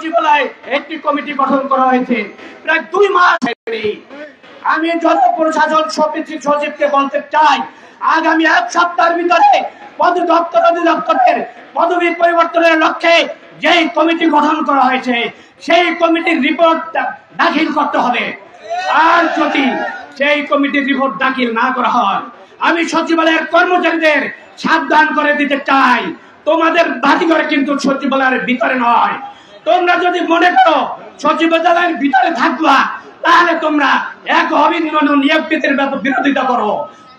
সচিবালয়ে একটি কমিটি গঠন করা হয়েছে। প্রায় দুই মাস আমি প্রশাসন সচিবকে বলতে চাই, আগামী এক সপ্তাহের ভিতরে পদ দপ্তর অধিদপ্তরের পদবি পরিবর্তনের লক্ষ্যে যেই কমিটি গঠন করা হয়েছে, সেই কমিটির রিপোর্ট দাখিল করতে হবে। আর যদি সেই কমিটির রিপোর্ট দাখিল না করা হয়, আমি সচিবালয়ের কর্মচারীদের সাবধান করে দিতে চাই। তোমাদের বাড়িঘর কিন্তু সচিবালয়ের ভিতরে নয়। তোমরা যদি মনে করো সচিবালয়ের ভিতরে থাকবা, তাহলে তোমরা এক অভিন্ন নিয়োগ ব্যাপার বিরোধিতা করো।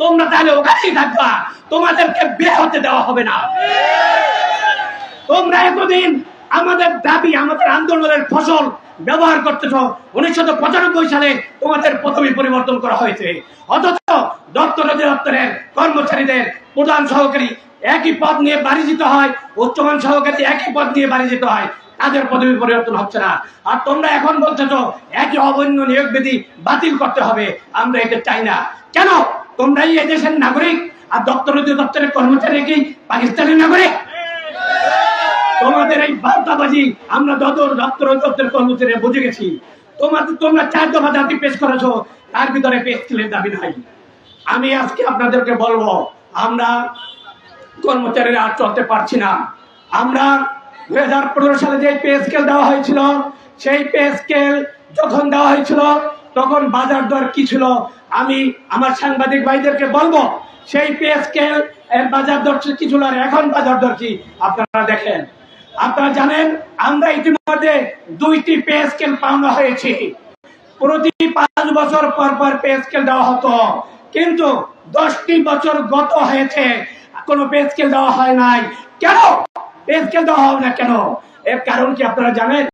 তোমরা তাহলে ওখানেই থাকবা। তোমাদেরকে বের হতে দেওয়া হবে না। তোমরা এতদিন আমাদের দাবি, আমাদের আন্দোলনের ফসল ব্যবহার করতেছ। উনিশশো পঁচানব্বই সালে তোমাদের প্রথমে পরিবর্তন করা হয়েছে। অথচ দপ্তর অধিদপ্তরের কর্মচারীদের প্রধান সহকারী একই পদ নিয়ে বাড়ি যেতে হয়, উচ্চমান সহকারী একই পদ নিয়ে বাড়ি যেতে হয়। তাদের পদবি পরিবর্তন হচ্ছে না। আর তোমরা এখন বলতেছ, একই অবৈন্য নিয়োগ বিধি বাতিল করতে হবে। আমরা এটা চাই না। কেন? তোমরাই এই দেশের নাগরিক। আর দপ্তর দপ্তরের কর্মচারী কি? পাকিস্তানি নাগরিক? তোমাদের এই বার্তাবাজি, আমরা যত দপ্তর দপ্তরের কর্মচারী বুঝে গেছি। তোমাদের তোমরা চার দফা জাতি পেশ করেছ, তার ভিতরে পেশ স্কেলের দাবি নাই। আমি আজকে আপনাদেরকে বলব, আমরা কর্মচারীরা আর চলতে পারছি না। আমরা দুই হাজার পনেরো সালে যে পে স্কেল দেওয়া হয়েছিল, সেই পে স্কেল যখন দেওয়া হয়েছিল, তখন বাজার দর কি ছিল? আমি আমার সাংবাদিক ভাইদেরকে বলব, সেই পে স্কেল বাজার দর কি ছিল আর এখন বাজার দর কি? আপনারা দেখেন। আপনারা জানেন, আমরা ইতিমধ্যে দুইটি পে স্কেল পাওনা হয়েছে। প্রতি পাঁচ বছর পর পর পে স্কেল দেওয়া হতো। কিন্তু দশটি বছর গত হয়েছে, কোনো পে স্কেল দেওয়া হয় নাই। কেন? স্কেল দেওয়া হবে না কেন? এর কারণ কি আপনারা জানেন?